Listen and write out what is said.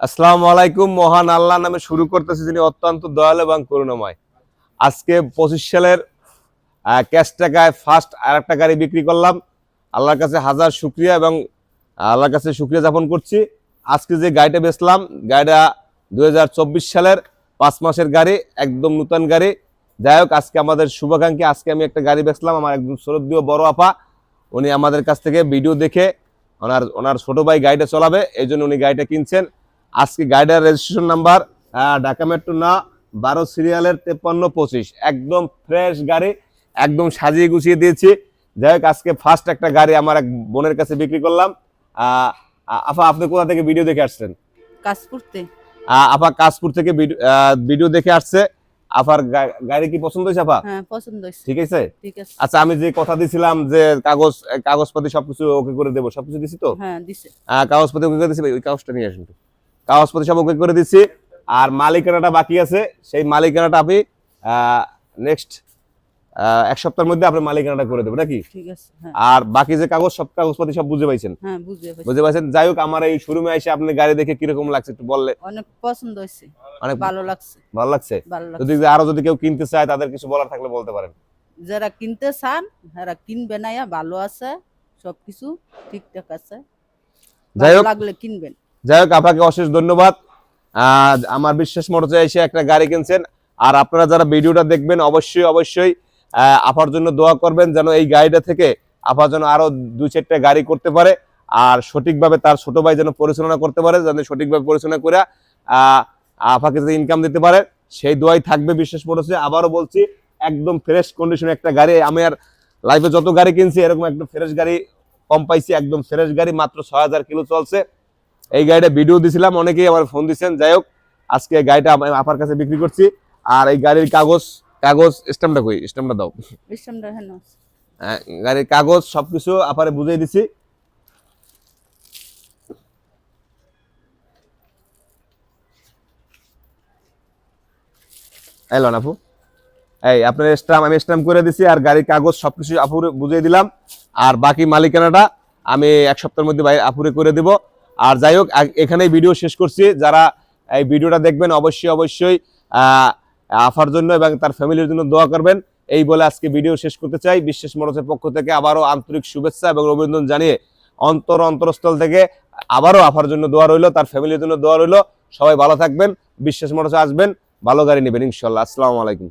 আসসালামু আলাইকুম, মহান আল্লাহ নামে শুরু করতেছি যিনি অত্যন্ত দয়ালু এবং করুণাময়। আজকে পঁচিশ সালের ক্যাশ টাকায় ফার্স্ট আর একটা গাড়ি বিক্রি করলাম। আল্লাহর কাছে হাজার শুক্রিয়া এবং আল্লাহর কাছে শুক্রিয়া যাপন করছি। আজকে যে গাড়িটা বেচলাম, গাড়িটা দু হাজার চব্বিশ সালের পাঁচ মাসের গাড়ি, একদম নতুন গাড়ি। যাই হোক, আজকে আমাদের শুভাকাঙ্ক্ষী, আজকে আমি একটা গাড়ি বেচলাম, আমার একদম শ্রদ্ধীয় বড় আপা। উনি আমাদের কাছ থেকে ভিডিও দেখে ওনার ওনার ছোট ভাই গাড়িটা চলাবে এই জন্য উনি গাড়িটা কিনছেন। আজকে গাড়িটার রেজিস্ট্রেশন নাম্বার ঢাকা মেট্রো না বারো সিরিয়ালের তেপ্পান্ন পঁচিশ। একদম ফ্রেশ গাড়ি একদম সাজিয়ে গুছিয়ে দিয়েছি। যাই হোক আজকে ফার্স্ট একটা গাড়ি আমার এক বোনের কাছে বিক্রি করলাম। আহ, আ- আপা আপনি কোথা থেকে ভিডিও দেখে আসছেন? আহ, আপা কাশপুর থেকে ভিডিও- ভিডিও দেখে আসছে। আপার গা- গাড়ি কি পছন্দ হয়েছে আপা হ্যাঁ পছন্দ হয়েছে। ঠিক আছে? ঠিক আছে। আচ্ছা আমি যে কথা দিছিলাম যে কাগজ কাগজপাতি সবকিছু ওকে করে দেবো সবকিছু দিছি তো? হ্যাঁ দিছে। কাগজপাতি ওকে করে দিছি ভাই, ওই কাগজটা নিয়ে আসুন। কাগজপাতি সব ওকে করে দিছি। আর মালিকানাটা বাকি আছে সেই মালিকানাটা আপনি নেক্সট এক সপ্তাহের মধ্যে আপনি মালিকানাটা করে দেবেন নাকি? ঠিক আছে হ্যাঁ। আর বাকি যে কাগজ সব কাগজপাতি সব বুঝে পাইছেন? হ্যাঁ বুঝতে পারছেন যাই হোক আমার এই শোরুমে এসে আপনি গাড়ি দেখে কীরকম লাগছে একটু বললে। অনেক পছন্দ হয়েছে। অনেক ভালো লাগছে। ভালো লাগছে? যদি আরও যদি কেউ কিনতে চায় তাদের কিছু বলার থাকলে বলতে পারেন। যারা কিনতে চান তারা কিনবেন আয়া ভালো আছে সবকিছু ঠিকঠাক আছে। যাই হোক। লাগলে কিনবেন। যাই হোক আপনাকে অশেষ ধন্যবাদ। আমার বিশ্বাস মোটরসে এসে একটা গাড়ি কিনছেন। আর আপনারা যারা ভিডিওটা দেখবেন অবশ্যই অবশ্যই আপার জন্য দোয়া করবেন যেন এই গাড়িটা থেকে আপা যেন আরও দুই চারটা গাড়ি করতে পারে আর সঠিকভাবে তার ছোট ভাই যেন পরিচালনা করতে পারে, যেন সঠিকভাবে পরিচালনা করে আপাকে যাতে ইনকাম দিতে পারে। সেই দোয়াই থাকবে বিশ্বাস পড়েছে আবারও বলছি, একদম ফ্রেশ কন্ডিশনে একটা গাড়ি। আমি আর লাইফে যত গাড়ি কিনছি, এরকম একদম ফ্রেশ গাড়ি কম পাইছি, একদম ফ্রেশ গাড়ি, মাত্র ছয় হাজার কিলো চলছে। এই গাড়িটা ভিডিও দিছিলাম, অনেকেই আমার ফোন দিচ্ছেন। যাই হোক, আজকে গাড়িটা আপার কাছে বিক্রি করছি। আর এই গাড়ির কাগজ কাগজ স্ট্যাম্পটা কই? স্ট্যাম্পটা দাও। হেন হ্যাঁ, গাড়ির কাগজ সবকিছু আপারে বুঝিয়ে দিছি। এলো আপু। এই আপনার স্ট্যাম্প আমি স্ট্যাম্প করে দিছি আর গাড়ির কাগজ সবকিছু আপুরে বুঝিয়ে দিলাম। আর বাকি মালিকানাটা আমি এক সপ্তাহের মধ্যে আপুরে করে দিব। আর যাই হোক এখানেই ভিডিও শেষ করছি। যারা এই ভিডিওটা দেখবেন অবশ্যই অবশ্যই আহ, আফার জন্য এবং তার ফ্যামিলির জন্য দোয়া করবেন। এই বলে আজকে ভিডিও শেষ করতে চাই। বিশ্বাস মরচের পক্ষ থেকে আবারও আন্তরিক শুভেচ্ছা এবং অভিনন্দন জানিয়ে অন্তর অন্তরস্থল থেকে আবারও আফার জন্য দোয়া রইল, তার ফ্যামিলির জন্য দোয়া রইল। সবাই ভালো থাকবেন বিশ্বাস মরচে আসবেন, ভালো গাড়ি নেবেন ইনশাল্লাহ। আসসালামু আলাইকুম।